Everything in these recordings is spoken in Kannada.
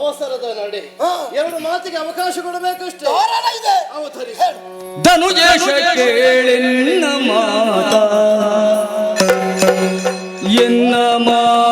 ಅವಸರದ ನಡೆ. ಎರಡು ಮಾತಿಗೆ ಅವಕಾಶ ಕೊಡಬೇಕಷ್ಟೇ. ಇದೆ. ಅವತರಿಸಿ ಹೇಳು. ಧನುಜೇಶ ಕೇಳಿ ಮಾತ. ಎನ್ನ ಮಾತ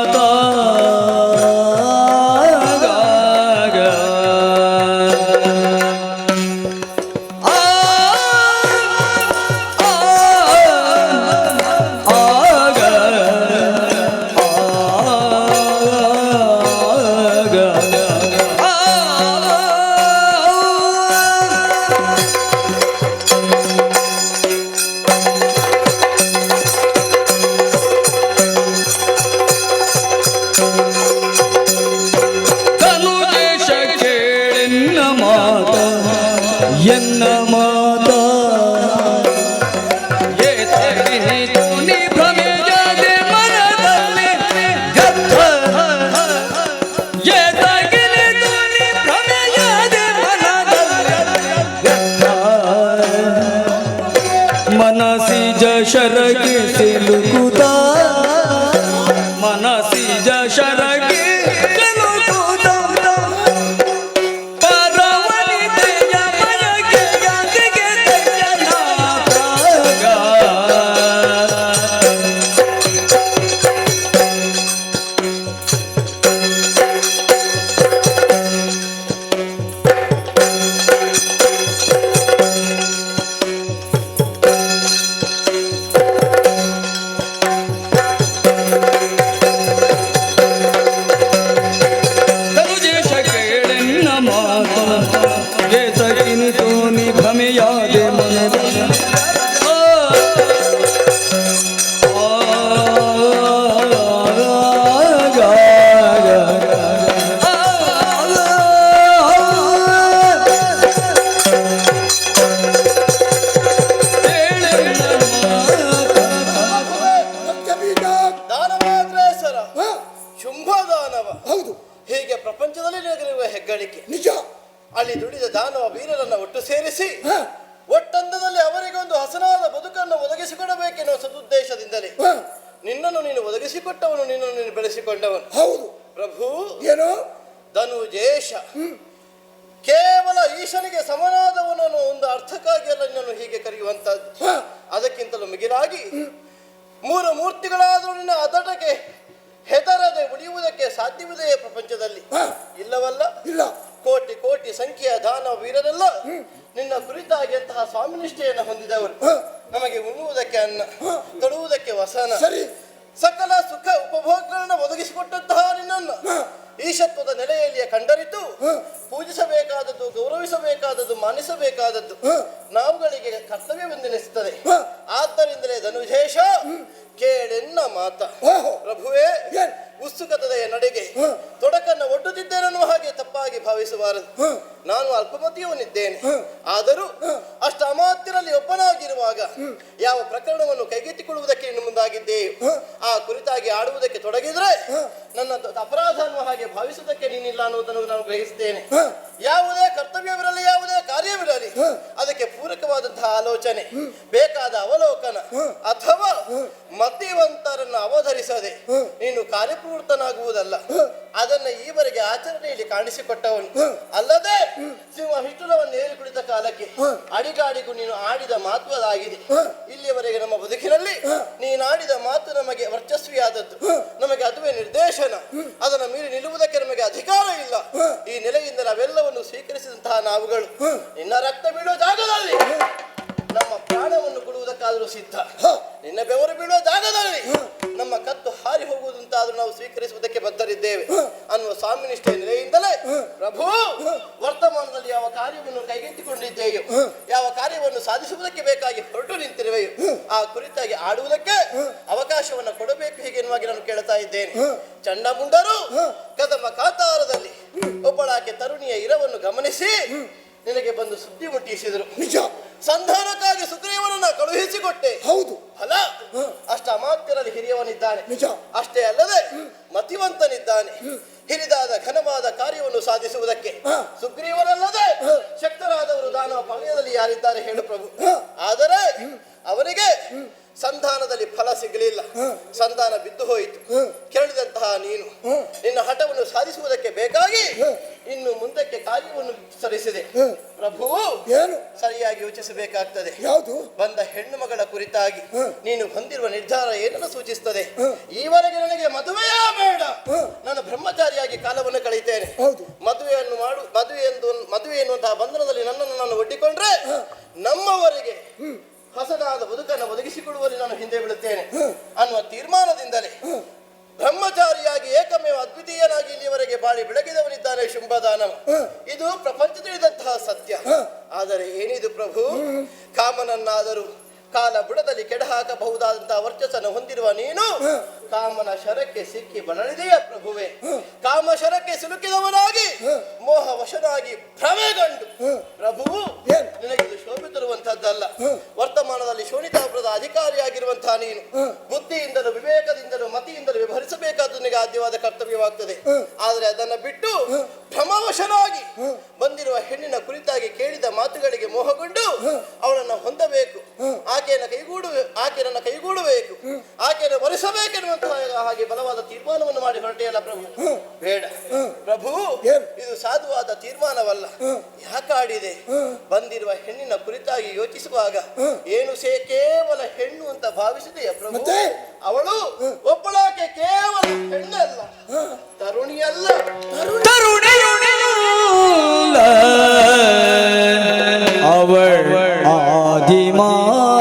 ಅಂತಹ ಸ್ವಾಮಿನಿಷ್ಠೆಯನ್ನು ಹೊಂದಿದವರು ನಮಗೆ ಉಣ್ಣುವುದಕ್ಕೆ ಅನ್ನ ತೊಡುವುದಕ್ಕೆ ವಸನ ಸರಿ. ಸಕಲ ಸುಖ ಉಪಭೋಗಗಳನ್ನು ಒದಗಿಸಿಕೊಟ್ಟಂತಹ ನಿನ್ನನ್ನು. ಈಶತ್ವದ ನೆಲೆಯಲ್ಲಿ ಕಂಡರಿತು. ಪೂಜಿಸಬೇಕಾದದ್ದು ಗೌರವಿಸಬೇಕಾದದ್ದು ಮಾನಿಸಬೇಕಾದದ್ದು. ನಾವುಗಳಿಗೆ ಕರ್ತವ್ಯವೆಂದೆನಿಸುತ್ತದೆ. ಆದ್ದರಿಂದಲೇ ಧನುಜೇಶ ಕೇಳೆನ್ನ ಮಾತ. ಓಹೋ. ಪ್ರಭುವೇ ಉತ್ಸುಕತದೆಯ ನಡೆಗೆ. ತೊಡಕನ್ನು ಒಡ್ಡುತ್ತಿದ್ದೇನೆನ್ನುವ ಹಾಗೆ ತಪ್ಪಾಗಿ ಭಾವಿಸಬಾರದು. ನಾನು ಅಲ್ಪಮತಿಯವನಿದ್ದೇನೆ. ಆದರೂ ಅಷ್ಟು ಅಮಾತ್ಯರಲ್ಲಿ ಒಬ್ಬನಾಗಿರುವಾಗ ಯಾವ ಪ್ರಕರಣವನ್ನು ಕೈಗೆತ್ತಿಕೊಳ್ಳುವುದಕ್ಕೆ ಇನ್ನು ಮುಂದಾಗಿದ್ದೆ ಆ ಕುರಿತಾಗಿ ಆಡುವುದಕ್ಕೆ ತೊಡಗಿದ್ರೆ ನನ್ನ ಅಪರಾಧ ಅನ್ನುವ ಹಾಗೆ ಭಾವಿಸುವುದಕ್ಕೆ ನೀನಿಲ್ಲ ಅನ್ನುವುದನ್ನು ನಾನು ಗ್ರಹಿಸುತ್ತೇನೆ ಯಾವುದೇ ಕರ್ತವ್ಯವಿರಲಿ ಯಾವುದೇ ಕಾರ್ಯವಿರಲಿ ಅದಕ್ಕೆ ಪೂರಕವಾದಂತಹ ಆಲೋಚನೆ ಬೇಕಾದ ಅವಲೋಕನ ಅಥವಾ ಮತಿವಂತರನ್ನು ಅವಧರಿಸದೆ ನೀನು ಕಾರ್ಯಪ್ರವೃತ್ತನಾಗುವುದಲ್ಲ. ಅದನ್ನ ಈವರೆಗೆ ಆಚರಣೆಯಲ್ಲಿ ಕಾಣಿಸಿಕೊಟ್ಟವನು. ಅಲ್ಲದೆ ಸಿಂಹ ಹಿಟ್ಟುಲವನ್ನು ಏರಿ ಕುಳಿತ ಕಾಲಕ್ಕೆ. ಅಡಿಗಾಡಿಗೂ ನೀನು ಆಡಿದ ಮಾತ್ವದಾಗಿದೆ ಇಲ್ಲಿಯವರೆಗೆ ನಮ್ಮ ಬದುಕಿನಲ್ಲಿ ನೀನು ನೀನಾಡಿದ ಮಾತು ನಮಗೆ ವರ್ಚಸ್ವಿಯಾದದ್ದು. ನಮಗೆ ಅದುವೇ ನಿರ್ದೇಶನ. ಅದನ್ನು ಮೀರಿ ನಿಲ್ಲುವುದಕ್ಕೆ ನಮಗೆ ಅಧಿಕಾರ ಇಲ್ಲ. ಈ ನೆಲೆಯಿಂದ ನಾವೆಲ್ಲವನ್ನು ಸ್ವೀಕರಿಸಿದಂತಹ ನಾವುಗಳು ನಿನ್ನ ರಕ್ತ ಬೀಳುವ ಜಾಗದಲ್ಲಿ. ನಮ್ಮ ಪ್ರಾಣವನ್ನು ಕೊಡುವುದಕ್ಕಾದರೂ ಸಿದ್ಧ. ನಿನ್ನ ಬೆವರು ಬೀಳುವ ಜಾಗದಲ್ಲಿ ನಮ್ಮ ಕತ್ತು ಹಾರಿ ಹೋಗುವುದಂತಾದ್ರೂ ನಾವು ಸ್ವೀಕರಿಸುವುದಕ್ಕೆ ಬದ್ಧರಿದ್ದೇವೆ. ಅನ್ನುವ ಸ್ವಾಮಿನಿಷ್ಠೆಯ ನೆಲೆಯಿಂದಲೇ. ಪ್ರಭು ವರ್ತಮಾನದಲ್ಲಿ ಯಾವ ಕಾರ್ಯವನ್ನು ಕೈಗೆತ್ತಿಕೊಂಡಿದ್ದೇಯೋ ಯಾವ ಕಾರ್ಯವನ್ನು ಸಾಧಿಸುವುದಕ್ಕೆ ಬೇಕಾಗಿ ಹೊರಟು ನಿಂತಿರುವೆಯೋ ಆ ಕುರಿತಾಗಿ ಆಡುವುದಕ್ಕೆ ಅವಕಾಶವನ್ನು ಕೊಡಬೇಕು ಹೀಗೆ ಎನ್ನುವಾಗಿ ನಾನು ಕೇಳ್ತಾ ಇದ್ದೇನೆ. ಚಂಡಮುಂಡರು. ಕದಮ ಕಾತಾರದಲ್ಲಿ ಒಬ್ಬಳಾಕೆ ತರುಣಿಯ ಇರವನ್ನು ಗಮನಿಸಿ ನಿನಗೆ ಬಂದು ಸುದ್ದಿ ಮುಟ್ಟಿಸಿದರು. ನಿಜ. ಸಂಧಾನಕ್ಕಾಗಿ ಸುಗ್ರೀವನನ್ನ ಕಳುಹಿಸಿಕೊಟ್ಟೆ. ಹೌದು. ಫಲ ಅಷ್ಟ ಅಮಾತ್ಯರಲ್ಲಿ ಹಿರಿಯವನಿದ್ದಾನೆ. ನಿಜ. ಅಷ್ಟೇ ಅಲ್ಲದೆ ಮತಿವಂತನಿದ್ದಾನೆ. ಹಿರಿದಾದ ಘನವಾದ ಕಾರ್ಯವನ್ನು ಸಾಧಿಸುವುದಕ್ಕೆ. ಸುಗ್ರೀವನಲ್ಲದೆ. ಶಕ್ತರಾದವರು ದಾನ ಪಾಳ್ಯದಲ್ಲಿ ಯಾರಿದ್ದಾರೆ ಹೇಳು ಪ್ರಭು. ಆದರೆ ಅವರಿಗೆ ಸಂಧಾನದಲ್ಲಿ ಫಲ ಸಿಗಲಿಲ್ಲ. ಸಂಧಾನ ಬಿದ್ದು ಹೋಯಿತು. ಕೆರಳಿದಂತಹ ಕೇಳಿದಂತಹ ನೀನು. ನಿನ್ನ ಹಠವನ್ನು ಸಾಧಿಸುವುದಕ್ಕೆ ಬೇಕಾಗಿ ಇನ್ನು ಮುಂದಕ್ಕೆ ಕಾರ್ಯವನ್ನು ಸರಿಸಿದೆ. ಪ್ರಭು ಏನು? ಸರಿಯಾಗಿ ಯೋಚಿಸಬೇಕಾಗ್ತದೆ. ಯಾವುದು? ಬಂದ ಹೆಣ್ಣು ಮಗಳ ಕುರಿತಾಗಿ ನೀನು ಹೊಂದಿರುವ ನಿರ್ಧಾರ ಏನನ್ನು ಸೂಚಿಸುತ್ತದೆ ಈವರೆಗೆ ನನಗೆ ಮದುವೆಯೇ ಬೇಡ. ನಾನು ಬ್ರಹ್ಮಚಾರಿಯಾಗಿ ಕಾಲವನ್ನು ಕಳೆಯುತ್ತೇನೆ. ಹೌದು. ಮದುವೆಯನ್ನು ಮಾಡು ಮದುವೆ ಎಂದು ಮದುವೆ ಎನ್ನುವಂತಹ ಬಂಧನದಲ್ಲಿ ನನ್ನನ್ನು ನಾನು ಒಡ್ಡಿಕೊಂಡ್ರೆ ನಮ್ಮವರಿಗೆ ಹೊಸದಾದ ಬದುಕನ್ನು ಒದಗಿಸಿಕೊಡುವಲ್ಲಿ ನಾನು ಹಿಂದೆ ಬೀಳುತ್ತೇನೆ ಅನ್ನುವ ತೀರ್ಮಾನದಿಂದಲೇ ಬ್ರಹ್ಮಚಾರಿಯಾಗಿ ಏಕಮೇವ ಅದ್ವಿತೀಯನಾಗಿ ಇಲ್ಲಿವರೆಗೆ ಬಾಳಿ ಬೆಳಗಿದವನಿದ್ದಾನೆ ಶುಂಭದಾನವ. ಇದು ಪ್ರಪಂಚ ಏನಿದು ಪ್ರಭು? ಕಾಮನನ್ನಾದರೂ ಕಾಲ ಬುಡದಲ್ಲಿ ಕೆಡ ಹಾಕಬಹುದಾದಂತಹ ವರ್ಚಸ್ಸನ್ನು ಹೊಂದಿರುವ ನೀನು ಕಾಮನ ಶರಕ್ಕೆ ಸಿಕ್ಕಿ ಬಳಲಿದೆಯ ಪ್ರಭುವೆ? ಕಾಮ ಶರಕ್ಕೆ ಸಿಲುಕಿದವನಾಗಿ ಮೋಹ ವಶನಾಗಿ ಭ್ರಮೆಗಂಡು ಪ್ರಭು ಶೋಣಿತಾಪುರದ ಅಧಿಕಾರಿಯಾಗಿರುವಂತಹ ನೀನು ಬುದ್ಧಿಯಿಂದಲೂ ವಿವೇಕದಿಂದಲೂ ಮತಿಯಿಂದಲೂ ವಿಭರಿಸಬೇಕಾದ ನಿನಗೆ ಆದ್ಯವಾದ ಕರ್ತವ್ಯವಾಗ್ತದೆ. ಆದರೆ ಅದನ್ನ ಬಿಟ್ಟು ಭ್ರಮವಶನಾಗಿ ಬಂದಿರುವ ಹೆಣ್ಣಿನ ಕುರಿತಾಗಿ ಕೇಳಿದ ಮಾತುಗಳಿಗೆ ಮೋಹಗೊಂಡು ಅವಳನ್ನು ಹೊಂದಬೇಕು. ಆಕೆಯನ್ನು ಕೈಗೂಡು ಆಕೆಯನ್ನು ಕೈಗೂಡಬೇಕು. ಆಕೆಯನ್ನು ವರಿಸಬೇಕೆನ್ನುವಂತಹ ಹಾಗೆ ಬಲವಾದ ತೀರ್ಮಾನವನ್ನು ಮಾಡಿ ಹೊರಟೆಯಲ್ಲ ಪ್ರಭು? ಬೇಡ. ಪ್ರಭು ಇದು ಸಾಧುವಾದ ತೀರ್ಮಾನವಲ್ಲ. ಯಾಕಾಡಿದೆ? ಬಂದಿರುವ ಹೆಣ್ಣಿನ ಕುರಿತಾಗಿ ಯೋಚಿಸುವಾಗ ಏನು ಸೇ ಕೇವಲ ಹೆಣ್ಣು ಅಂತ ಭಾವಿಸಿದೆಯ ಪ್ರಭು? ಮತ್ತೆ? ಅವಳು ಒಬ್ಬಳಾಕೆ ಕೇವಲ ಹೆಣ್ಣಲ್ಲ. ತರುಣಿಯಲ್ಲ. ಕರುಣೆಯುಳ್ಳ ಅವಳ ಆದಿಮಾಯೇ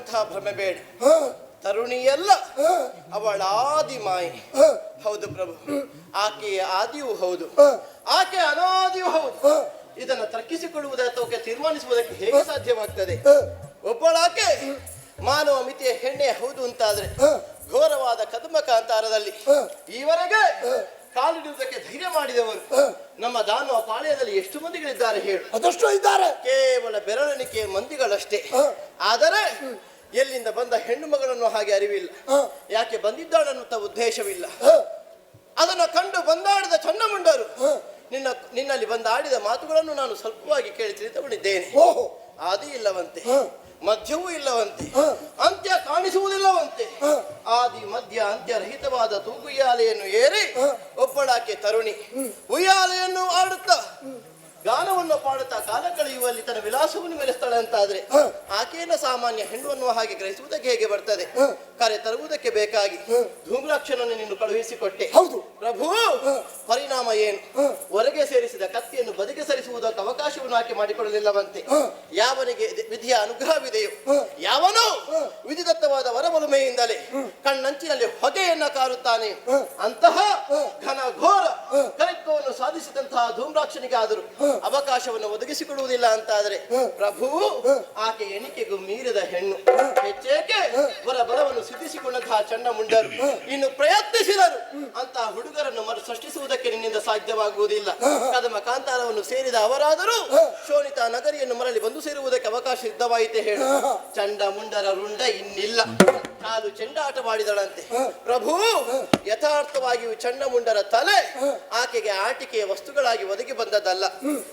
ಅನ್ನುವಂತಹ ಭ್ರಮೆ ಬೇಡ. ತರುಣಿಯಲ್ಲ ಅವಳ ಆದಿ ಮಾಯೆ. ಹೌದು ಪ್ರಭು. ಆಕೆಯ ಆದಿಯೂ ಹೌದು. ಆಕೆ ಅನಾದಿಯೂ ಹೌದು. ಇದನ್ನು ತರ್ಕಿಸಿಕೊಳ್ಳುವುದ ಅಥವಾ ತೀರ್ಮಾನಿಸುವುದಕ್ಕೆ ಹೇಗೆ ಸಾಧ್ಯವಾಗ್ತದೆ? ಒಬ್ಬಳಾಕೆ ಮಾನವ ಮಿತಿಯ ಹೆಣ್ಣೆ ಹೌದು ಅಂತಾದ್ರೆ ಘೋರವಾದ ಕದಮ ಕಾಂತಾರದಲ್ಲಿ ಈವರೆಗೆ ಕಾಲಿಡುವುದಕ್ಕೆ ಧೈರ್ಯ ಮಾಡಿದವರು. ನಮ್ಮ ದಾನವ ಪಾಳ್ಯದಲ್ಲಿ ಎಷ್ಟು ಮಂದಿಗಳಿದ್ದಾರೆ ಹೇಳು. ಅದಷ್ಟು ಇದ್ದಾರೆ. ಕೇವಲ ಬೆರಳೆಣಿಕೆ ಮಂದಿಗಳಷ್ಟೇ. ಆದರೆ ಎಲ್ಲಿಂದ ಬಂದ ಹೆಣ್ಣು ಮಗಳನ್ನು ಹಾಗೆ ಅರಿವಿಲ್ಲ. ಯಾಕೆ ಬಂದಿದ್ದಾಳನ್ನುತ್ತ ಉದ್ದೇಶವಿಲ್ಲ. ಅದನ್ನು ಕಂಡು ಬಂದಾಡಿದ ಚನ್ನಮುಂಡರು. ನಿನ್ನ ನಿನ್ನಲ್ಲಿ ಬಂದಾಡಿದ ಮಾತುಗಳನ್ನು ನಾನು ಸ್ವಲ್ಪವಾಗಿ ಕೇಳಿ ತಿಳಿದುಕೊಂಡಿದ್ದೇನೆ. ಆದಿ ಇಲ್ಲವಂತೆ. ಮಧ್ಯವೂ ಇಲ್ಲವಂತೆ. ಅಂತ್ಯ ಕಾಣಿಸುವುದಿಲ್ಲವಂತೆ. ಆದಿ ಮಧ್ಯ ಅಂತ್ಯ ರಹಿತವಾದ ತೂಗುಯ್ಯಾಲೆಯನ್ನು ಏರಿ. ಒಬ್ಬಳಾಕೆ ತರುಣಿ. ಉಯ್ಯಾಲೆಯನ್ನು ಆಡುತ್ತಾ. ಗಾನವನ್ನು ಪಾಡುತ್ತಾ ಕಾಲ ಕಳೆಯುವಲ್ಲಿ ತನ್ನ ವಿಲಾಸವನ್ನು ಮೆರೆಸ್ತಾಳೆ ಅಂತಾದ್ರೆ ಆಕೆಯನ್ನು ಸಾಮಾನ್ಯ ಹೆಣ್ಣು ಅನ್ನುವ ಹಾಗೆ ಗ್ರಹಿಸುವುದಕ್ಕೆ ಹೇಗೆ ಬರ್ತದೆ? ಕರೆ ತರುವುದಕ್ಕೆ ಬೇಕಾಗಿ ಧೂಮ್ರಾಕ್ಷನನ್ನು ನೀನು ಕಳುಹಿಸಿಕೊಟ್ಟೆ. ಹೌದು. ಪ್ರಭು ಪರಿಣಾಮ ಏನು. ಹೊರಗೆ ಸೇರಿಸಿದ ಕತ್ತಿಯನ್ನು ಬದಿಗೆ ಸರಿಸುವುದಕ್ಕೆ ಅವಕಾಶವನ್ನು ಆಕೆ ಮಾಡಿಕೊಳ್ಳಲಿಲ್ಲವಂತೆ. ಯಾವನಿಗೆ ವಿಧಿಯ ಅನುಗ್ರಹವಿದೆಯೋ. ಯಾವನು ವಿಧಿದತ್ತವಾದ ವರಬಲುಮೆಯಿಂದಲೇ ಕಣ್ಣಂಚಿನಲ್ಲಿ ಹೊಗೆಯನ್ನ ಕಾರುತ್ತಾನೆ. ಅಂತಹ. ಘನ ಘೋರ ಕರೆತ್ವವನ್ನು ಸಾಧಿಸಿದಂತಹ ಸಾಧಿಸಿದಂತಹ ಧೂಮ್ರಾಕ್ಷನಿಗಾದರೂ ಅವಕಾಶವನ್ನು ಒದಗಿಸಿಕೊಡುವುದಿಲ್ಲ ಅಂತಾದರೆ. ಪ್ರಭು. ಆಕೆ ಎಣಿಕೆಗೂ ಮೀರಿದ ಹೆಣ್ಣು. ಹೆಚ್ಚೇಕೆ ಅವರ ಬಲವನ್ನು ಸಿದ್ಧಿಸಿಕೊಂಡಂತಹ ಚಂಡ ಮುಂಡರು ಇನ್ನು ಪ್ರಯತ್ನಿಸಿದರು. ಅಂತಹ ಹುಡುಗರನ್ನು ಮರು ಸೃಷ್ಟಿಸುವುದಕ್ಕೆ ನಿನ್ನಿಂದ ಸಾಧ್ಯವಾಗುವುದಿಲ್ಲ. ಕದಮ ಕಾಂತಾರವನ್ನು ಸೇರಿದ ಅವರಾದರೂ ಶೋಣಿತ ನಗರಿಯನ್ನು ಮರಳಿ ಬಂದು ಸೇರುವುದಕ್ಕೆ ಅವಕಾಶ ಸಿದ್ಧವಾಯಿತೆ ಹೇಳು. ಚಂಡ ಮುಂಡರ ರುಂಡ ಇನ್ನಿಲ್ಲ. ಕಾಲು ಚೆಂಡಾಟವಾಡಿದಳಂತೆ ಪ್ರಭು ಯಥಾರ್ಥವಾಗಿ ಚಂಡಮುಂಡರ ತಲೆ ಆಕೆಗೆ ಆಟಿಕೆಯ ವಸ್ತುಗಳಾಗಿ ಒದಗಿ ಬಂದದ್ದಲ್ಲ.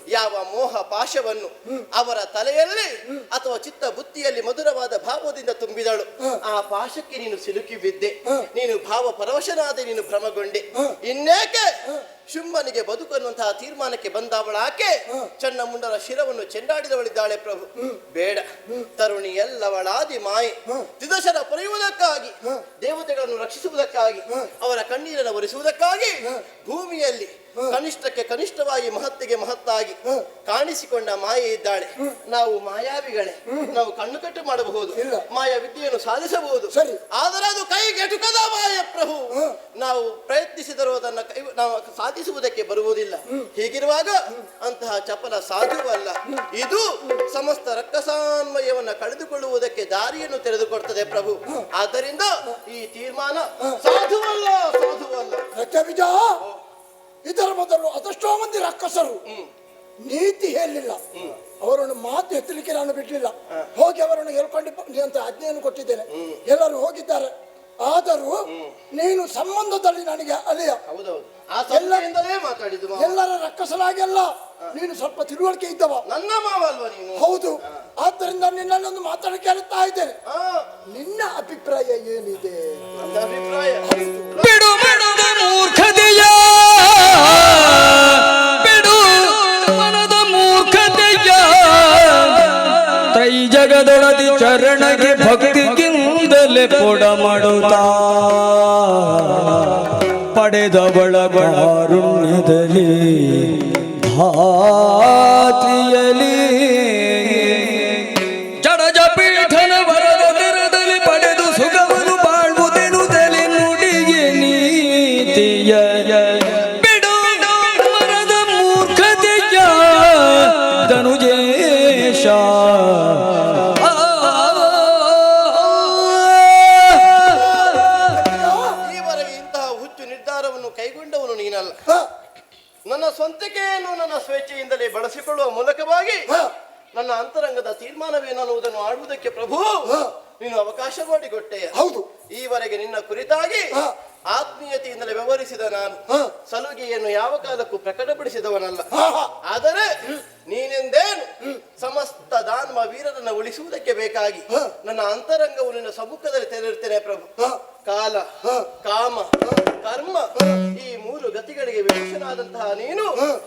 ಯಾವ ಮೋಹ ಪಾಶವನ್ನು ಅವರ ತಲೆಯಲ್ಲಿ ಅಥವಾ ಚಿತ್ತ ಬುತ್ತಿಯಲ್ಲಿ ಮಧುರವಾದ ಭಾವದಿಂದ ತುಂಬಿದಳು. ಆ ಪಾಶಕ್ಕೆ ನೀನು ಸಿಲುಕಿ ಬಿದ್ದೆ ನೀನು ಭಾವ ಪರವಶನಾದೆ ನೀನು ಭ್ರಮಗೊಂಡೆ. ಇನ್ನೇಕೆ? ಶುಂಭನಿಗೆ ಬದುಕನ್ನುವಂತಹ ತೀರ್ಮಾನಕ್ಕೆ ಬಂದವಳ ಆಕೆ. ಚನ್ನ ಮುಂಡರ ಶಿರವನ್ನು ಚೆಂಡಾಡಿದವಳಿದ್ದಾಳೆ ಪ್ರಭು. ಬೇಡ. ತರುಣಿ ಎಲ್ಲವಳಾದಿ ಮಾಯಿ. ತ್ರಿದಶರ ಪೊರೆಯುವುದಕ್ಕಾಗಿ ದೇವತೆಗಳನ್ನು ರಕ್ಷಿಸುವುದಕ್ಕಾಗಿ ಅವರ ಕಣ್ಣೀರನ್ನು ಒರೆಸುವುದಕ್ಕಾಗಿ ಭೂಮಿಯಲ್ಲಿ ಕನಿಷ್ಠಕ್ಕೆ ಕನಿಷ್ಠವಾಗಿ ಮಹತ್ತಿಗೆ ಮಹತ್ತಾಗಿ ಕಾಣಿಸಿಕೊಂಡ ಮಾಯೆ ಇದ್ದಾಳೆ. ನಾವು ಮಾಯಾವಿಗಳೇ. ನಾವು ಕಣ್ಣು ಕಟ್ಟು ಮಾಡಬಹುದು. ಮಾಯ ವಿದ್ಯೆಯನ್ನು ಸಾಧಿಸಬಹುದು. ಆದರೆ ಅದು ಕೈಗೆಟುಕದ ಮಾಯ ಪ್ರಭು. ನಾವು ಪ್ರಯತ್ನಿಸಿದರೂ ಅದನ್ನು ಕೈ ನಾವು ಸಾಧಿಸುವುದಕ್ಕೆ ಬರುವುದಿಲ್ಲ. ಹೀಗಿರುವಾಗ ಅಂತಹ ಚಪಲ ಸಾಧುವಲ್ಲ. ಇದು ಸಮಸ್ತ ರಕ್ಕಸಾನ್ವಯವನ್ನ ಕಳೆದುಕೊಳ್ಳುವುದಕ್ಕೆ ದಾರಿಯನ್ನು ತೆರೆದುಕೊಡ್ತದೆ ಪ್ರಭು. ಆದ್ದರಿಂದ ಈ ತೀರ್ಮಾನ ಸಾಧುವಲ್ಲ ಸಾಧುವಲ್ಲ. ಇದರ ಮೊದಲು ಅದೆಷ್ಟೋ ಮಂದಿ ರಾಕ್ಷಸರು. ನೀತಿ ಹೇಳಲಿಲ್ಲ ಅವರನ್ನು ಮಾತು ಎತ್ತಲಿಕ್ಕೆ ನಾನು ಬಿಡಲಿಲ್ಲ. ಹೋಗಿ ಅವರನ್ನು ಹೇಳ್ಕೊಂಡು ಅಂತ ಆಜ್ಞೆಯನ್ನು ಕೊಟ್ಟಿದ್ದೇನೆ. ಎಲ್ಲರೂ ಹೋಗಿದ್ದಾರೆ. ಆದರೂ ನೀನು ಸಂಬಂಧದಲ್ಲಿ ನನಗೆ ಅಲೆಯ. ಎಲ್ಲರ ರಕ್ಕಸನಾಗಿ ಅಲ್ಲ. ನೀನು ಸ್ವಲ್ಪ ತಿಳುವಳಿಕೆ ಇದ್ದವ. ನನ್ನ ಮಾವ ಅಲ್ವಾ ನೀನು? ಹೌದು. ಆದ್ದರಿಂದ ನಿನ್ನಲ್ಲೊಂದು ಮಾತಾಡಿ ಕೇಳುತ್ತಾ ಇದ್ದೇನೆ. ಆ, ನಿನ್ನ ಅಭಿಪ್ರಾಯ ಏನಿದೆ? ಅಭಿಪ್ರಾಯ? ಮೇಲೆ ಕೊಡ ಮಾಡುತ್ತಾ? ಪಡೆದವಳ ಕಾರುಣ್ಯದಲ್ಲಿ ಹಾ ಹ. ಆದರೆ ನೀನೆಂದೇನು ಸಮಸ್ತ ದಾನ್ಮ ವೀರರನ್ನು ಉಳಿಸುವುದಕ್ಕೆ ಬೇಕಾಗಿ. ನನ್ನ ಅಂತರಂಗವು ನಿನ್ನ ಸಮ್ಮುಖದಲ್ಲಿ ತೆರೆದಿರ್ತೇನೆ ಪ್ರಭು. ಕಾಲ. ಕಾಮ ಕರ್ಮ. ಈ ಮೂರು ಗತಿಗಳಿಗೆ ವಿವಶನಾದಂತಹ ನೀನು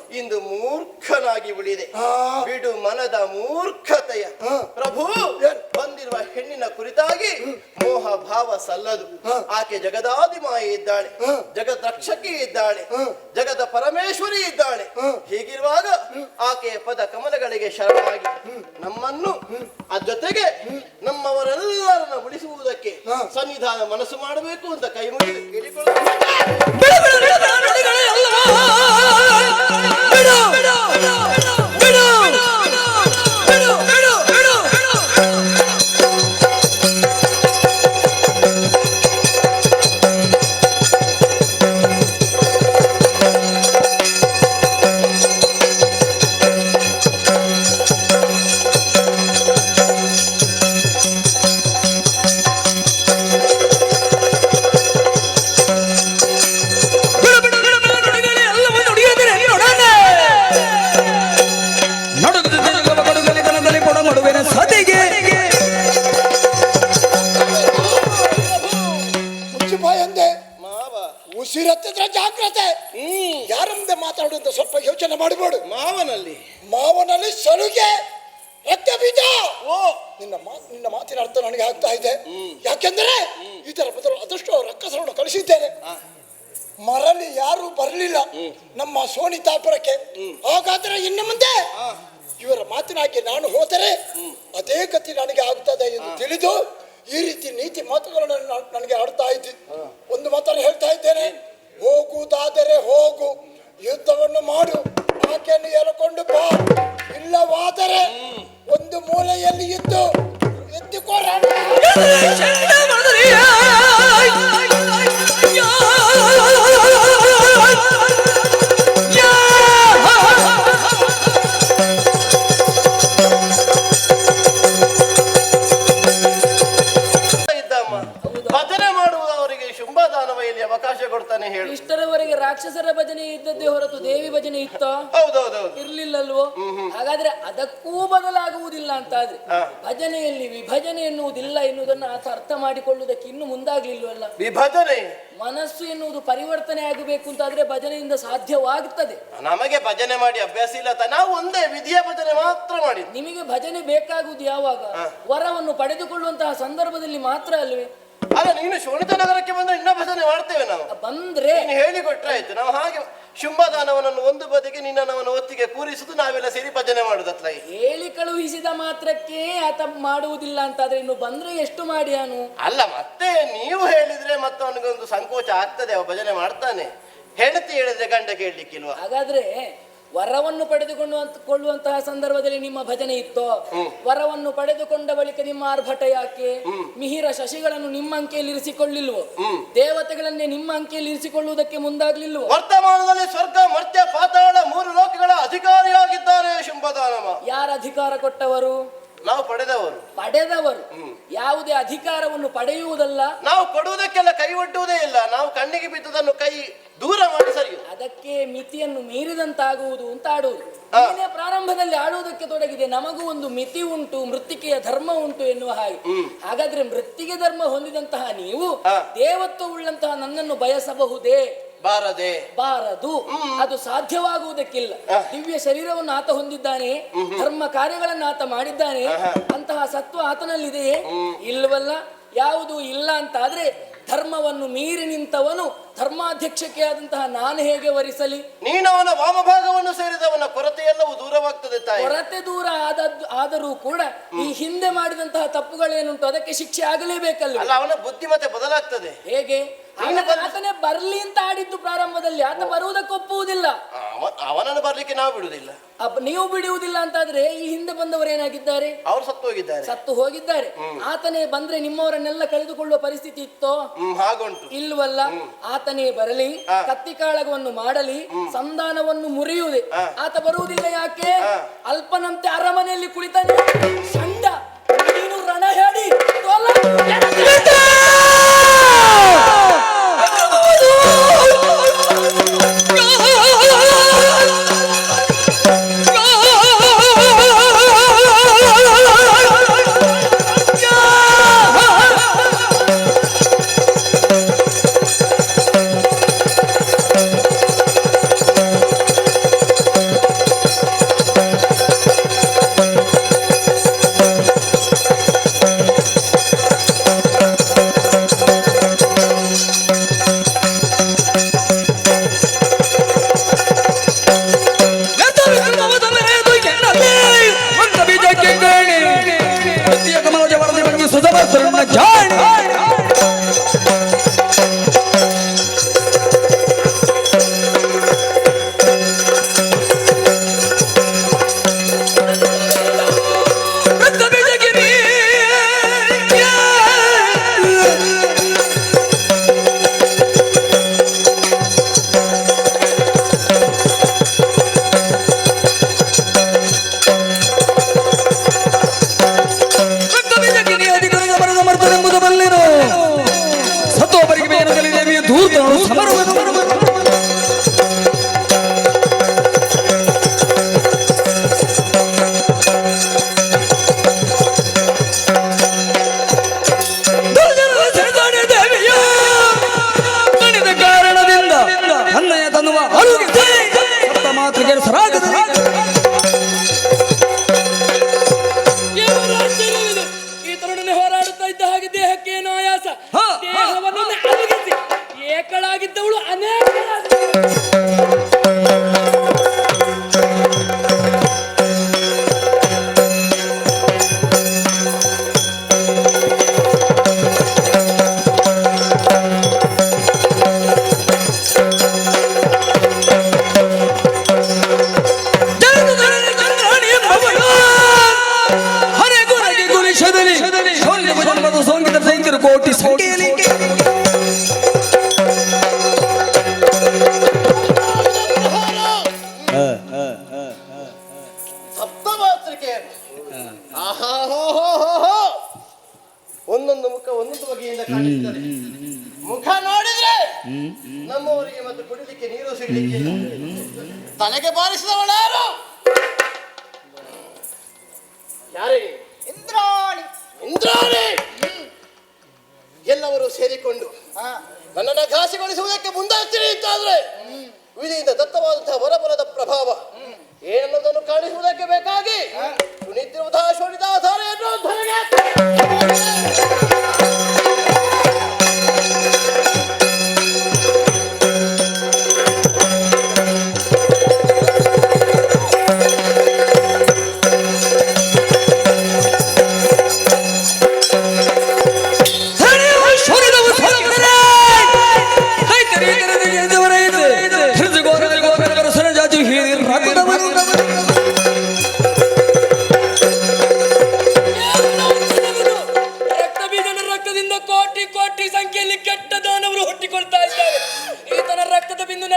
ಇಂದು ಮೂರ್ಖನಾಗಿ ಉಳಿದೆ. ಬಿಡು ಮನದ ಮೂರ್ಖತೆಯ. ಪ್ರಭು? ಬಂದಿರುವ ಹೆಣ್ಣಿನ ಕುರಿತಾಗಿ ಮೋಹ ಭಾವ ಸಲ್ಲದು. ಆಕೆ ಜಗದಾದಿಮಾಯಿ ಇದ್ದಾಳೆ. ಜಗದ್ ರಕ್ಷಕಿ ಇದ್ದಾಳೆ. ಜಗದ ಪರಮೇಶ್ವರಿ ಇದ್ದಾಳೆ. ಹೀಗಿರುವಾಗ ಆಕೆಯ ಪದ ಕಮಲಗಳಿಗೆ ಶರಣಾಗಿ. ನಮ್ಮನ್ನು ಆ ಜೊತೆಗೆ ನಮ್ಮವರೆಲ್ಲರನ್ನ ಉಳಿಸುವುದಕ್ಕೆ. ಸನ್ನಿಧಾನ ಮನಸ್ಸು ಮಾಡಬೇಕು ಅಂತ ಕೈ ಮುಗಿದು ಕೇಳಿಕೊಳ್ಳ ಬಿಡು ಬಿಡು ಬಿಡು ಬಿಡು ನಿನ್ನ ಮಾತು ನಿನ್ನ ಮಾತಿನ ಅರ್ಥ ನನಗೆ ಆಗ್ತಾ ಇದೆ. ಯಾಕೆಂದರೆ ಇದರ ಬದಲು ಅದಷ್ಟು ರಕ್ಕಸರನ್ನು ಕಳಿಸಿದ್ದೇನೆ. ಮರಳಿ ಯಾರು ಬರಲಿಲ್ಲ ನಮ್ಮ ಸೋನಿತಾಪುರಕ್ಕೆ ಹಾಗಾದ್ರೆ ಇನ್ನು ಮುಂದೆ ಇವರ ಮಾತಿನಾಗಿ ನಾನು ಹೋದರೆ ಅದೇ ಗತಿ ನನಗೆ ಆಗ್ತದೆ ಎಂದು ತಿಳಿದು ಈ ರೀತಿ ನೀತಿ ಮಾತುಗಳನ್ನು ನಾನು- ನನಗೆ ಆಡ್ತಾ ಇದ್ದಿ, ಒಂದು ಮಾತನ್ನು ಹೇಳ್ತಾ ಇದ್ದೇನೆ. ಹೋಗುವುದಾದರೆ ಹೋಗು, ಯುದ್ಧವನ್ನು ಮಾಡು, ಆಕೆಯನ್ನು ಎಲ್ಕೊಂಡು ಬಾ. ಇಲ್ಲವಾದರೆ ಒಂದು ಮೂಲೆಯಲ್ಲಿ ಇದ್ದು ಎತ್ತಿಕೊಳ್ಳ ಇತ್ತ ಹೌದೌದೌದು. ಇರ್ಲಿಲ್ಲಲ್ವೋ? ಹಾಗಾದ್ರೆ ಅದಕ್ಕೂ ಬದಲಾಗುವುದಿಲ್ಲ ಅಂತ ಆದ್ರೆ ಭಜನೆಯಲ್ಲಿ ವಿಭಜನೆ ಎನ್ನುವುದಿಲ್ಲ ಎನ್ನುವುದನ್ನು ಆತ ಅರ್ಥ ಮಾಡಿಕೊಳ್ಳುವುದಕ್ಕೆ ಇನ್ನು ಮುಂದಾಗ್ಲಿಲ್ವಲ್ಲ? ವಿಭಜನೆ. ಮನಸ್ಸು ಎನ್ನುವುದು ಪರಿವರ್ತನೆ ಆಗಬೇಕು ಅಂತಾದ್ರೆ ಭಜನೆಯಿಂದ ಸಾಧ್ಯವಾಗುತ್ತದೆ ನಮಗೆ ಭಜನೆ ಮಾಡಿ ಅಭ್ಯಾಸ ಇಲ್ಲ ತ- ನಾವು ಒಂದೇ ವಿಧಿಯ ಭಜನೆ ಮಾತ್ರ ಮಾಡಿ ನಿಮಗೆ ಭಜನೆ ಬೇಕಾಗುವುದು ಯಾವಾಗ? ವರವನ್ನು ಪಡೆದುಕೊಳ್ಳುವಂತಹ ಸಂದರ್ಭದಲ್ಲಿ ಮಾತ್ರ ಅಲ್ವೇ? ಅಲ್ಲ ನೀನು ಶೋಣಿತ ನಗರಕ್ಕೆ ಬಂದ್ರೆ ಇನ್ನ ಭಜನೆ ಮಾಡ್ತೇವೆ ನಾವು. ಬಂದ್ರೆ ನೀನು ಹೇಳಿ ಕೊಟ್ರೆ ಆಯ್ತು ನಾವು ಹಾಗೆ ಶುಂಭದಾನವನನ್ನು ಒಂದು ಬದಿಗೆ ನಿನ್ನವನ ಒತ್ತಿಗೆ ಕೂರಿಸುದು ನಾವೆಲ್ಲ ಸೇರಿ ಭಜನೆ ಮಾಡುದತ್ಲ ಹೇಳಿ ಕಳುಹಿಸಿದ ಮಾತ್ರಕ್ಕೆ ಆತ ಮಾಡುವುದಿಲ್ಲ ಅಂತಾದ್ರೆ ಇನ್ನು ಬಂದ್ರೆ ಎಷ್ಟು ಮಾಡಿ ಅನು? ಅಲ್ಲ ಮತ್ತೆ ನೀವು ಹೇಳಿದ್ರೆ ಮತ್ತೆ ಅವನಿಗೊಂದು ಸಂಕೋಚ ಆಗ್ತದೆ ಅವ ಭಜನೆ ಮಾಡ್ತಾನೆ. ಹೆಂಡತಿ ಹೇಳಿದ್ರೆ ಗಂಡ ಕೇಳಲಿಕ್ಕಿಲ್ವಾ? ಹಾಗಾದ್ರೆ ವರವನ್ನು ಪಡೆದುಕೊಂಡು ಕೊಳ್ಳುವಂತಹ ಸಂದರ್ಭದಲ್ಲಿ ನಿಮ್ಮ ಭಜನೆ ಇತ್ತೋ? ವರವನ್ನು ಪಡೆದುಕೊಂಡ ಬಳಿಕ ನಿಮ್ಮ ಆರ್ಭಟ ಯಾಕೆ? ಮಿಹಿರ ಶಶಿಗಳನ್ನು ನಿಮ್ಮ ಅಂಕೆಯಲ್ಲಿ ಇರಿಸಿಕೊಳ್ಳಿಲ್ವೋ? ದೇವತೆಗಳನ್ನೇ ನಿಮ್ಮ ಅಂಕೆಯಲ್ಲಿ ಇರಿಸಿಕೊಳ್ಳುವುದಕ್ಕೆ ಮುಂದಾಗ್ಲಿಲ್ವೋ? ವರ್ತಮಾನದಲ್ಲಿ ಸ್ವರ್ಗ ಮರ್ತ್ಯ ಪಾತಾಳ ಮೂರು ಲೋಕಗಳ ಅಧಿಕಾರಿಯಾಗಿದ್ದಾರೆ ಶುಂಭದಾನವ ಯಾರ ಅಧಿಕಾರ ಕೊಟ್ಟವರು? ನಾವು ಪಡೆದವರು. ಪಡೆದವರು. ಯಾವುದೇ ಅಧಿಕಾರವನ್ನು ಪಡೆಯುವುದಲ್ಲ. ನಾವು ಕೊಡುವುದಕ್ಕೆಲ್ಲ ಕೈ ಒಡ್ಡುವುದೇ ಇಲ್ಲ. ನಾವು ಕಣ್ಣಿಗೆ ಬಿದ್ದುದನ್ನು ಕೈ ದೂರ ಮಾಡಿ ಸರಿ ಅದಕ್ಕೆ ಮಿತಿಯನ್ನು ಮೀರಿದಂತಾಗುವುದು ಅಂತ ಆಡುವುದು ಏನೇ ಪ್ರಾರಂಭದಲ್ಲಿ ಆಡುವುದಕ್ಕೆ ತೊಡಗಿದೆ ನಮಗೂ ಒಂದು ಮಿತಿ ಉಂಟು ಮೃತ್ತಿಕೆಯ ಧರ್ಮ ಉಂಟು ಎನ್ನುವ ಹಾಗೆ. ಹಾಗಾದ್ರೆ ಮೃತ್ತಿಗೆ ಧರ್ಮ ಹೊಂದಿದಂತಹ ನೀವು. ದೇವತ್ವ ಉಳ್ಳಂತಹ ನನ್ನನ್ನು ಬಯಸಬಹುದೇ? ಬಾರದೆ. ಬಾರದು. ಅದು ಸಾಧ್ಯವಾಗುವುದಕ್ಕಿಲ್ಲ. ದಿವ್ಯ ಶರೀರವನ್ನು ಆತ ಹೊಂದಿದ್ದಾನೆ ಧರ್ಮ ಕಾರ್ಯಗಳನ್ನು ಆತ ಮಾಡಿದ್ದಾನೆ ಅಂತಹ ಸತ್ವ ಆತನಲ್ಲಿದೆಯೇ? ಇಲ್ಲವಲ್ಲ ಯಾವುದು ಇಲ್ಲ ಅಂತಾದ್ರೆ ಧರ್ಮವನ್ನು ಮೀರಿ ನಿಂತವನು ಧರ್ಮಾಧ್ಯಕ್ಷಕ್ಕೆ ಆದಂತಹ ನಾನು ಹೇಗೆ ವರಿಸಲಿ? ನೀನವನ ವಾಮಭಾಗವನ್ನು ಸೇರಿದವನ ಕೊರತೆಯೆಲ್ಲವೂ ದೂರವಾಗ್ತದೆ ತಾಯಿ. ಕೊರತೆ ದೂರ ಆದದ್ದು ಆದರೂ ಕೂಡ ಈ ಹಿಂದೆ ಮಾಡಿದಂತಹ ತಪ್ಪುಗಳೇನುಂಟು ಅದಕ್ಕೆ ಶಿಕ್ಷೆ ಆಗಲೇಬೇಕಲ್ಲ ಅವನ ಬುದ್ಧಿಮತ್ತೆ ಬದಲಾಗ್ತದೆ. ಹೇಗೆ? ಆತನೇ ಬರ್ಲಿ ಅಂತ ಆಡಿದ್ದು ಪ್ರಾರಂಭದಲ್ಲಿ. ಆತ ಬರುವುದಕ್ಕೆ ಒಪ್ಪುವುದಿಲ್ಲ. ಅವ- ಅವನನ್ನು ಬರ್ಲಿಕ್ಕೆ ನಾವು ಬಿಡುವುದಿಲ್ಲ. ನೀವು ಬಿಡುವುದಿಲ್ಲ ಅಂತಾದ್ರೆ ಈ ಹಿಂದೆ ಬಂದವರು ಏನಾಗಿದ್ದಾರೆ? ಅವರು ಸತ್ತು ಹೋಗಿದ್ದಾರೆ. ಸತ್ತು ಹೋಗಿದ್ದಾರೆ. ಆತನೇ ಬಂದ್ರೆ ನಿಮ್ಮವರನ್ನೆಲ್ಲ ಕಳೆದುಕೊಳ್ಳುವ ಪರಿಸ್ಥಿತಿ ಇತ್ತೋ? ಹಾಗುಂಟು. ಇಲ್ವಲ್ಲ ಆತನೇ ಬರಲಿ ಕತ್ತಿ ಕಾಳಗವನ್ನು ಮಾಡಲಿ ಸಂಧಾನವನ್ನು ಮುರಿಯುವುದೇ. ಆತ ಬರುವುದಿಲ್ಲ ಯಾಕೆ? ಅಲ್ಪನಂತೆ ಅರಮನೆಯಲ್ಲಿ ಕುಳಿತಾನೆ ಎಲ್ಲವರು ಸೇರಿಕೊಂಡು ನನ್ನನ್ನು ಘಾಸಿಗೊಳಿಸುವುದಕ್ಕೆ ಮುಂದಾಗ್ತೀರಿ ಅಂತಾದ್ರೆ, ವಿಧಿಯಿಂದ ದತ್ತವಾದಂತಹ ವರಬಲದ ಪ್ರಭಾವ, ಏನನ್ನೋದನ್ನು ಕಾಣಿಸುವುದಕ್ಕೆ ಬೇಕಾಗಿ ಸುನಿದ್ರುವುದ ಶೋಣಿದ ಧಾರೆಯನ್ನು ಕೋಟಿ ಕೋಟಿ ಸಂಖ್ಯೆಯಲ್ಲಿ ಕೆಟ್ಟ ದಾನವರು ಹುಟ್ಟಿಕೊಳ್ತಾ ಇದ್ದಾರೆ. ಈತನ ರಕ್ತದ ಬಿಂದು